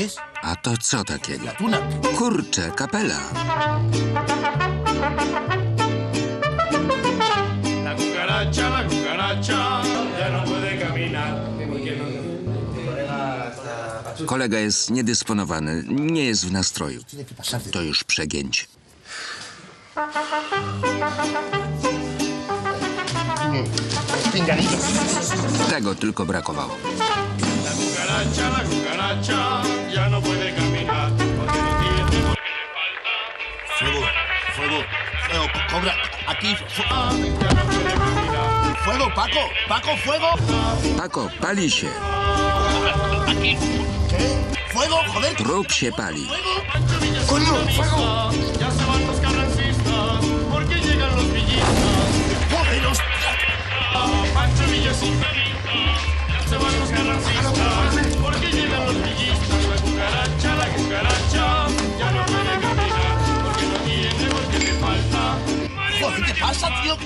es? A to co takiego? La tuna. Kurczę, kapela. La cucaracha, la cucaracha, ya no puede caminar. Kolega jest niedysponowany, nie jest w nastroju. To już przegięcie. Tego tylko brakowało. La cucaracha, la cucaracha, ya no puede caminar. Porque no tiene, porque le falta. Fuego, fuego, fuego, co- cobra. Aquí, fu- Ya no puede caminar. fuego, Paco, Paco, fuego. Paco, pali się. Aquí. ¿Qué? Fuego, joder. Trup się pali. Coño, fuego.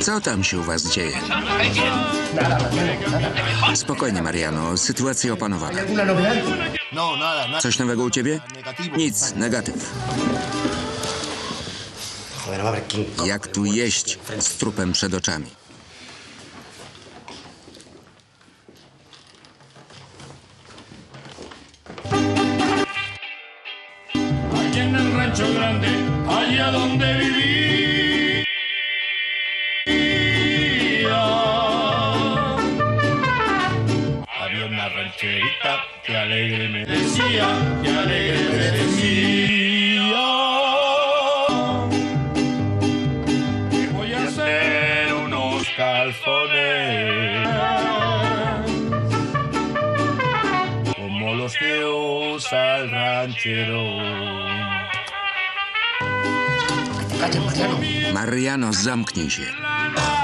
Co tam się u was dzieje? Spokojnie, Mariano. Sytuacja opanowana. No, nada, nada. Coś nowego u ciebie? Nic, negatyw. No. Jak tu jeść z trupem przed oczami? Allí en el rancho grande, allá donde vivía. Una rancherita que alegre me decía, que alegre me decía. Que voy a hacer unos calzones. Como los que usa el ranchero. Mariano, zamknij się.